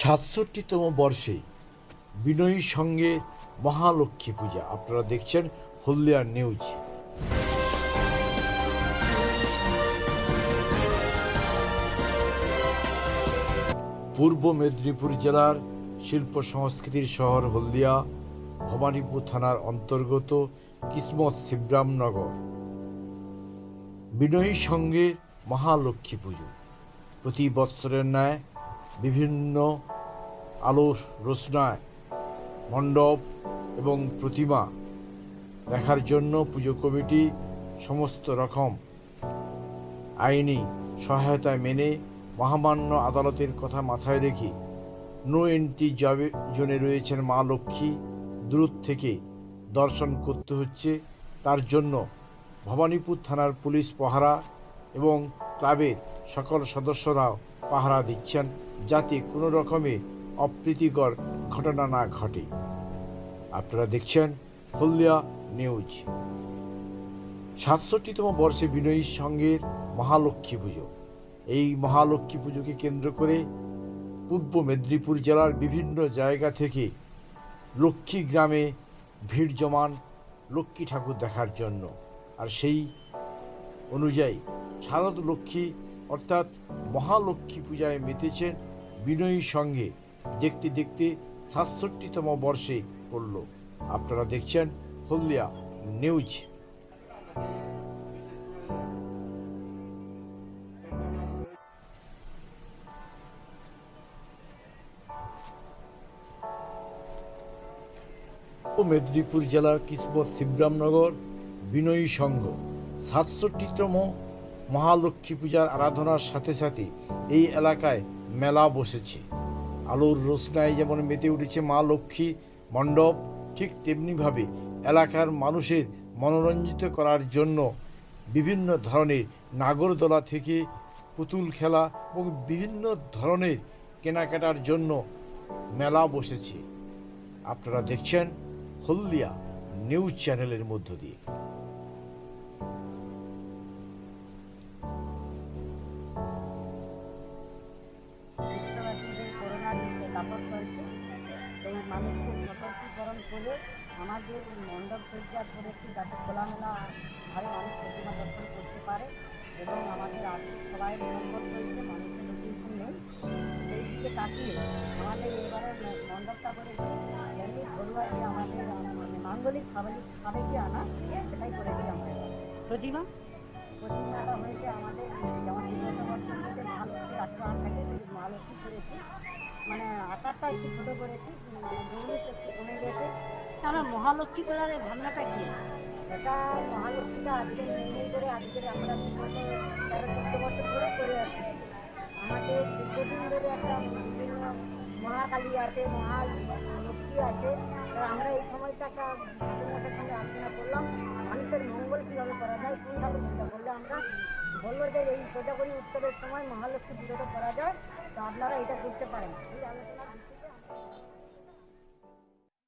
সাতষট্টিতম বর্ষে বিনয়ীর সঙ্গে মহালক্ষ্মী পূজা। আপনারা দেখছেন হলদিয়া নিউজ। পূর্ব মেদিনীপুর জেলার শিল্প সংস্কৃতির শহর হলদিয়া, ভবানীপুর থানার অন্তর্গত কিসমত শিবরামনগর। বিনয়ীর সঙ্গে মহালক্ষ্মী পুজো। প্রতি বৎসরের ন্যায় বিভিন্ন আলো রোশনায়, মণ্ডপ এবং প্রতিমা দেখার জন্য পুজো কমিটি সমস্ত রকম আইনি সহায়তা মেনে মহামান্য আদালতের কথা মাথায় রেখে নো এন্ট্রি যাবে জোনে রয়েছেন মা লক্ষ্মী। দূর থেকে দর্শন করতে হচ্ছে। তার জন্য ভবানীপুর থানার পুলিশ পাহারা এবং ক্লাবের সকল সদস্যরাও পাহারা দিচ্ছেন যাতে কোনো রকমে অপ্রীতিকর ঘটনা না ঘটে। আপনারা দেখছেন হলদিয়া নিউজ। সাতষট্টিতম বর্ষে বিনয়ীর সঙ্গে মহালক্ষ্মী পুজো। এই মহালক্ষ্মী পুজোকে কেন্দ্র করে পূর্ব মেদিনীপুর জেলার বিভিন্ন জায়গা থেকে লক্ষ্মী গ্রামে ভিড় জমান লক্ষ্মী ঠাকুর দেখার জন্য। আর সেই অনুযায়ী শারদ লক্ষ্মী অর্থাৎ মহালক্ষ্মী পূজায় মেতেছেন বিনয়ীর সঙ্গে। দেখতে দেখতে সাতষট্টিতম বর্ষে পড়ল। আপনারা দেখছেন হলদিয়া নিউজ। মেদিনীপুর জেলার কিসমত শিবরামনগর বিনয়ী সংঘ সাতষট্টিতম মহালক্ষ্মী পূজার আরাধনার সাথে সাথে এই এলাকায় মেলা বসেছে। আলোর রোশনায় যেমন মেতে উঠেছে মা লক্ষ্মী মণ্ডপ, ঠিক তেমনিভাবে এলাকার মানুষের মনোরঞ্জিত করার জন্য বিভিন্ন ধরনের নাগরদোলা থেকে পুতুল খেলা এবং বিভিন্ন ধরনের কেনাকাটার জন্য মেলা বসেছে। আপনারা দেখছেন হলদিয়া নিউজ চ্যানেলের মধ্য দিয়ে। চলছে সেই মানুষকে সতর্কীকরণ করে আমাদের মণ্ডপ সজ্জা করেছি যাতে খোলামেলা ভাবে মানুষ প্রতিমা দর্শন করতে পারে এবং আমাদের আর্থিক সবাই সংকট চলছে মানুষের লোকেশন নেই। সেই দিকে তাকিয়ে আমাদের এবারে মণ্ডপটা করেছি এমনি ঘরোয়া যে আমাদের মানে মাঙ্গলিক সাবেক সাবেকি আনা সেটাই করে করেছি আমরা। প্রতিমা? প্রতিমাটা হয়েছে আমাদের যেমন বিভিন্ন বছর থেকে মহালক্ষ্মী আটটা থাকে মহালক্ষ্মী করেছি। মানে আকারটা একটু ছোটো করেছি মানে একটু কমে গেছে। আমরা মহালক্ষ্মী করার এই ভাবনাটা কি? এটা মহালক্ষ্মীটা আজকে নির্ণয় করে আজকে আমরা তেরো চোদ্দ বছর ধরে করে আসছি আমাদের দীর্ঘদিন ধরে একটা বিভিন্ন মহাকালী আছে, মহালক্ষ্মী আছে। তো আমরা এই সময়টা একটা সঙ্গে আলোচনা করলাম, মানুষের মঙ্গল কীভাবে করা যায়, কীভাবে চিন্তা করলে আমরা যে এই কোজাগরী উৎসবের সময় মহালক্ষ্মী পুজোটা করা যায়, তো আপনারা এটা করতে পারেন। এই আলোচনা